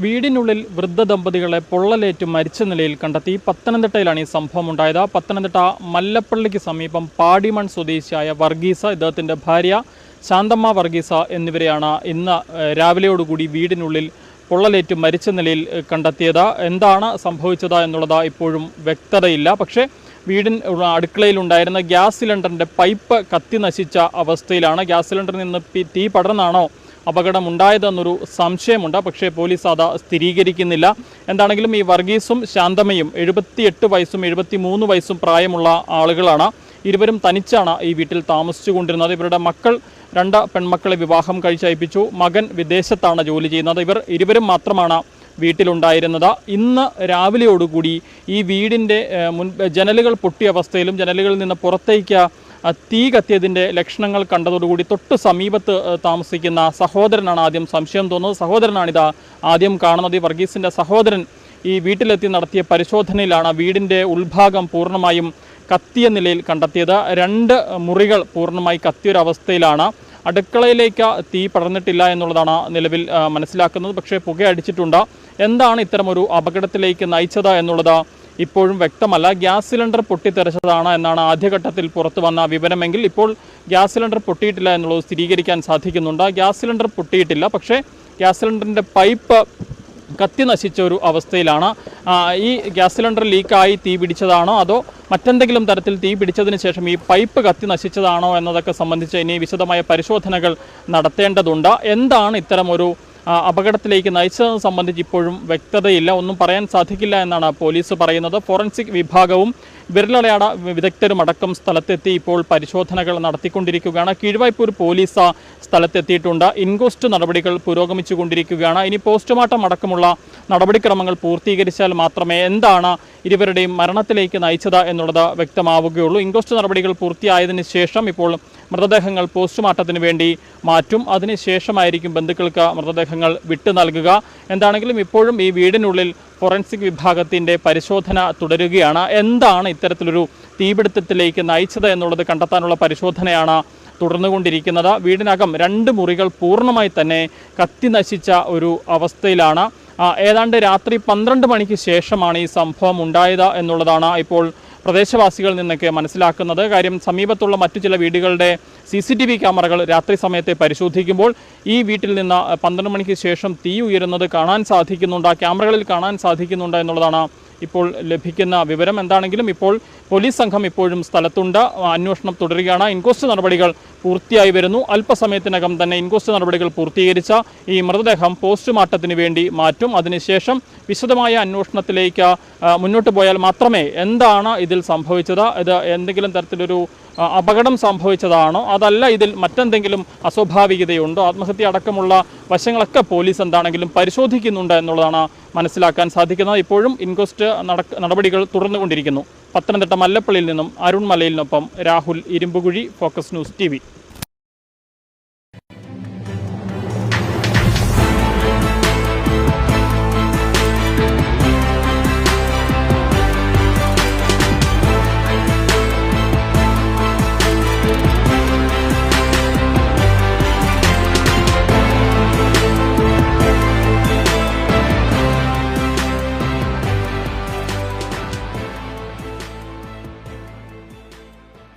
വീടിനുള്ളിൽ വൃദ്ധ ദമ്പതികളെ പൊള്ളലേറ്റ് മരിച്ച നിലയിൽ കണ്ടെത്തി പത്തനംതിട്ടയിലാണ് ഈ സംഭവം ഉണ്ടായത് പത്തനംതിട്ട മല്ലപ്പള്ളിക്ക് സമീപം പാടിമൺ സ്വദേശിയായ വർഗീസ ഇദ്ദേഹത്തിന്റെ ഭാര്യ ശാന്തമ്മ വർഗീസ എന്നിവരെയാണ് ഇന്ന് രാവിലെയോടുകൂടി വീടിനുള്ളിൽ പൊള്ളലേറ്റ് മരിച്ച നിലയിൽ കണ്ടെത്തിയത്. എന്താണ് സംഭവിച്ചത് എന്നുള്ളത് ഇപ്പോഴും വ്യക്തതയില്ല. പക്ഷേ വീടിൻ അടുക്കളയിലുണ്ടായിരുന്ന ഗ്യാസ് സിലിണ്ടറിന്റെ പൈപ്പ് കത്തി നശിച്ച അവസ്ഥയിലാണ്. ഗ്യാസ് സിലിണ്ടറിൽ നിന്ന് തീ പടർന്നാണോ അപകടമുണ്ടായതെന്നൊരു സംശയമുണ്ട്. പക്ഷേ പോലീസ് അത് സ്ഥിരീകരിക്കുന്നില്ല. എന്താണെങ്കിലും ഈ വർഗീസും ശാന്തമയും എഴുപത്തിയെട്ട് വയസ്സും എഴുപത്തി മൂന്ന് വയസ്സും പ്രായമുള്ള ആളുകളാണ്. ഇരുവരും തനിച്ചാണ് ഈ വീട്ടിൽ താമസിച്ചുകൊണ്ടിരുന്നത്. ഇവരുടെ മക്കൾ രണ്ട് പെൺമക്കളെ വിവാഹം കഴിച്ചയപ്പിച്ചു. മകൻ വിദേശത്താണ് ജോലി ചെയ്യുന്നത്. ഇവർ ഇരുവരും മാത്രമാണ് വീട്ടിലുണ്ടായിരുന്നത്. ഇന്ന് രാവിലെയോടുകൂടി ഈ വീടിന്റെ മുൻ ജനലുകൾ പൊട്ടിയ അവസ്ഥയിലും ജനലുകളിൽ നിന്ന് പുറത്തേക്ക് തീ കത്തിയതിന്റെ ലക്ഷണങ്ങൾ കണ്ടതോടുകൂടി തൊട്ട് സമീപത്ത് താമസിക്കുന്ന സഹോദരനാണ് ആദ്യം സംശയം തോന്നുന്നത്. സഹോദരനാണിത് ആദ്യം കാണുന്നത്. ഈ വർഗീസിന്റെ സഹോദരൻ ഈ വീട്ടിലെത്തി നടത്തിയ പരിശോധനയിലാണ് വീടിന്റെ ഉൾഭാഗം പൂർണമായും കത്തിയ നിലയിൽ കണ്ടെത്തിയത്. രണ്ട് മുറികൾ പൂർണമായി കത്തിയൊരവസ്ഥയിലാണ് അടുക്കളയിലേക്ക് തീ പടർന്നിട്ടില്ല എന്നുള്ളതാണ് നിലവിൽ മനസ്സിലാക്കുന്നത്. പക്ഷേ പുകയടിച്ചിട്ടുണ്ട്. എന്താണ് ഇത്തരമൊരു അപകടത്തിലേക്ക് നയിച്ചത് എന്നുള്ളത് ഇപ്പോഴും വ്യക്തമല്ല. ഗ്യാസ് സിലിണ്ടർ പൊട്ടിത്തെറിച്ചതാണ് എന്നാണ് ആദ്യഘട്ടത്തിൽ പുറത്തു വന്ന വിവരമെങ്കിൽ ഇപ്പോൾ ഗ്യാസ് സിലിണ്ടർ പൊട്ടിയിട്ടില്ല എന്നുള്ളത് സ്ഥിരീകരിക്കാൻ സാധിക്കുന്നുണ്ട്. ഗ്യാസ് സിലിണ്ടർ പൊട്ടിയിട്ടില്ല. പക്ഷേ ഗ്യാസ് സിലിണ്ടറിന്റെ പൈപ്പ് കത്തി നശിച്ച ഒരു അവസ്ഥയിലാണ്. ഈ ഗ്യാസ് സിലിണ്ടർ ലീക്കായി തീ പിടിച്ചതാണോ അതോ മറ്റെന്തെങ്കിലും തരത്തിൽ തീ പിടിച്ചതിന് ശേഷം ഈ പൈപ്പ് കത്തി നശിച്ചതാണോ എന്നതൊക്കെ സംബന്ധിച്ച് ഇനി വിശദമായ പരിശോധനകൾ നടത്തേണ്ടതുണ്ട്. എന്താണ് ഇത്തരമൊരു അപകടത്തിലേക്ക് നയിച്ചതെന്ന് സംബന്ധിച്ച് ഇപ്പോഴും വ്യക്തതയില്ല. ഒന്നും പറയാൻ സാധിക്കില്ല എന്നാണ് പോലീസ് പറയുന്നത്. ഫോറൻസിക് വിഭാഗവും വിരലടയാട വിദഗ്ധരും അടക്കം സ്ഥലത്തെത്തി ഇപ്പോൾ പരിശോധനകൾ നടത്തിക്കൊണ്ടിരിക്കുകയാണ്. കീഴ്വായ്പൂർ പോലീസ് സ്ഥലത്തെത്തിയിട്ടുണ്ട്. ഇൻക്വസ്റ്റ് നടപടികൾ പുരോഗമിച്ചു കൊണ്ടിരിക്കുകയാണ് ഇനി പോസ്റ്റ്മോർട്ടം അടക്കമുള്ള നടപടിക്രമങ്ങൾ പൂർത്തീകരിച്ചാൽ മാത്രമേ എന്താണ് ഇരുവരുടെയും മരണത്തിലേക്ക് നയിച്ചത് എന്നുള്ളത് വ്യക്തമാവുകയുള്ളൂ. ഇൻക്വസ്റ്റ് നടപടികൾ പൂർത്തിയായതിനു ശേഷം ഇപ്പോൾ മൃതദേഹങ്ങൾ പോസ്റ്റ്മോർട്ടത്തിന് വേണ്ടി മാറ്റും. അതിനുശേഷമായിരിക്കും ബന്ധുക്കൾക്ക് മൃതദേഹങ്ങൾ വിട്ടു നൽകുക. എന്താണെങ്കിലും ഇപ്പോഴും ഈ വീടിനുള്ളിൽ ഫോറൻസിക് വിഭാഗത്തിന്റെ പരിശോധന തുടരുകയാണ്. എന്താണ് ഇത്തരത്തിലൊരു തീപിടുത്തത്തിലേക്ക് നയിച്ചത് എന്നുള്ളത് കണ്ടെത്താനുള്ള പരിശോധനയാണ് തുടർന്നുകൊണ്ടിരിക്കുന്നത്. വീടിനകം രണ്ട് മുറികൾ പൂർണമായി തന്നെ കത്തി നശിച്ച ഒരു അവസ്ഥയിലാണ്. ഏതാണ്ട് രാത്രി പന്ത്രണ്ട് മണിക്ക് ശേഷമാണ് ഈ സംഭവം ഉണ്ടായത് എന്നുള്ളതാണ് ഇപ്പോൾ പ്രദേശവാസികളിൽ നിന്നൊക്കെ മനസ്സിലാക്കുന്നത്. കാര്യം സമീപത്തുള്ള മറ്റു ചില വീടുകളുടെ സി സി ടി വി ക്യാമറകൾ രാത്രി സമയത്തെ പരിശോധിക്കുമ്പോൾ ഈ വീട്ടിൽ നിന്ന് പന്ത്രണ്ട് മണിക്ക് ശേഷം തീ ഉയരുന്നത് കാണാൻ സാധിക്കുന്നുണ്ട്. ക്യാമറകളിൽ കാണാൻ സാധിക്കുന്നുണ്ട് എന്നുള്ളതാണ് ഇപ്പോൾ ലഭിക്കുന്ന വിവരം എന്താണെങ്കിലും ഇപ്പോൾ പോലീസ് സംഘം ഇപ്പോഴും സ്ഥലത്തുണ്ട്. അന്വേഷണം തുടരുകയാണ്. ഇൻക്വസ്റ്റ് നടപടികൾ പൂർത്തിയായി വരുന്നു. അല്പസമയത്തിനകം തന്നെ ഇൻക്വസ്റ്റ് നടപടികൾ പൂർത്തീകരിച്ച ഈ മൃതദേഹം പോസ്റ്റ്മോർട്ടത്തിന് വേണ്ടി മാറ്റും. അതിനുശേഷം വിശദമായ അന്വേഷണത്തിലേക്ക് മുന്നോട്ട് പോയാൽ മാത്രമേ എന്താണ് ഇതിൽ സംഭവിച്ചത്? ഇത് എന്തെങ്കിലും തരത്തിലൊരു അപകടം സംഭവിച്ചതാണോ? അതല്ല ഇതിൽ മറ്റെന്തെങ്കിലും അസ്വാഭാവികതയുണ്ടോ? ആത്മഹത്യ അടക്കമുള്ള വശങ്ങളൊക്കെ പോലീസ് എന്താണെങ്കിലും പരിശോധിക്കുന്നുണ്ട് എന്നുള്ളതാണ് മനസ്സിലാക്കാൻ സാധിക്കുന്നത്. ഇപ്പോഴും ഇൻക്വസ്റ്റ് നടപടികൾ തുടർന്നുകൊണ്ടിരിക്കുന്നു പത്തനംതിട്ട മല്ലപ്പള്ളിയിൽ നിന്നും Arun മലയിലിനൊപ്പം Rahul Irumbukuzhi focus news T